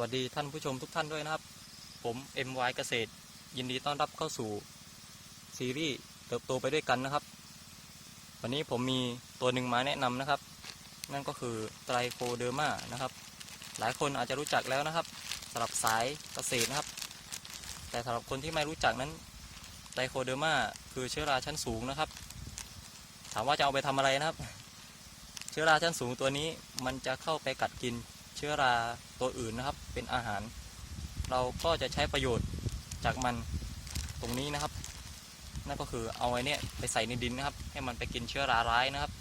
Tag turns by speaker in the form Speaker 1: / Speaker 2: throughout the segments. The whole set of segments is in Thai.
Speaker 1: วัสดีท่านผู้ชมทุกท่านด้วยนะครับ ผม MY เกษตร ยินดีต้อนรับเข้าสู่ซีรีส์เติบโตไปด้วยกันนะครับ วันนี้ผมมีตัวหนึ่งมาแนะนำนะครับ นั่นก็คือไตรโคเดอร์มานะครับ หลายคนอาจจะรู้จักแล้วนะครับสำหรับสายเกษตรนะครับ แต่สำหรับคนที่ไม่รู้จักนั้นไตรโคเดอร์มาคือเชื้อราชั้นสูงนะครับ ถามว่าจะเอาไปทำอะไรนะครับ เชื้อราชั้นสูงตัวนี้มันจะเข้าไปกัดกิน เชื้อราตัวอื่นนะครับ เป็นอาหาร เราก็จะใช้ประโยชน์จากมันตรงนี้นะครับ นั่นก็คือเอาไอ้เนี่ยไปใส่ในดินนะครับ ให้มันไปกินเชื้อราร้ายนะครับ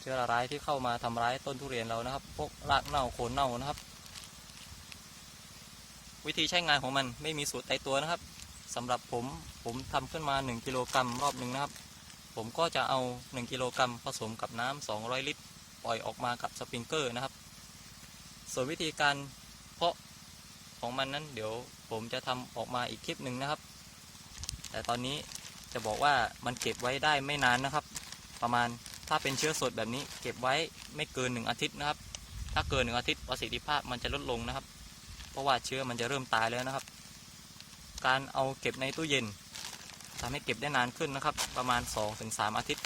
Speaker 1: เชื้อราร้ายที่เข้ามาทำร้ายต้นทุเรียนเรานะครับ พวกรากเน่าโคนเน่านะครับ วิธีใช้งานของมันไม่มีสูตรตายตัวนะครับสำหรับผมผมทำขึ้นมา 1 กิโลกรัมรอบหนึ่งนะครับ ผมก็จะเอา 1 กิโลกรัมผสมกับน้ำ200 ลิตร ปล่อยออกมากับสปริงเกอร์นะครับ ส่วนวิธีการเพาะของมันนั้น เดี๋ยวผมจะทำออกมาอีกคลิปหนึ่งนะครับ แต่ตอนนี้จะบอกว่ามันเก็บไว้ได้ไม่นานนะครับ ประมาณถ้าเป็นเชื้อสดแบบนี้ เก็บไว้ไม่เกินหนึ่งอาทิตย์นะครับ ถ้าเกินหนึ่งอาทิตย์ประสิทธิภาพมันจะลดลงนะครับ เพราะว่าเชื้อมันจะเริ่มตายแล้วนะครับ การเอาเก็บในตู้เย็นทำให้เก็บได้นานขึ้นนะครับ ประมาณ 2-3 อาทิตย์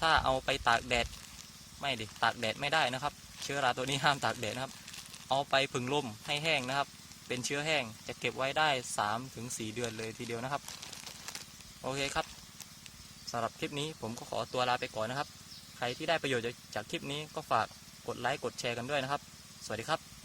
Speaker 1: ถ้าเอาไปตากแดด ไม่ดิตากแดดไม่ได้นะครับ เชื้อราตัวนี้ห้ามตากแดดนะครับ เอาไปผึ่งลมให้แห้งนะครับ เป็นเชื้อแห้งจะเก็บไว้ได้ 3-4 เดือนเลยทีเดียวนะครับ โอเคครับสำหรับคลิปนี้ผมก็ขอตัวลาไปก่อนนะครับ ใครที่ได้ประโยชน์จากคลิปนี้ก็ฝากกดไลค์กดแชร์กันด้วยนะครับ สวัสดีครับ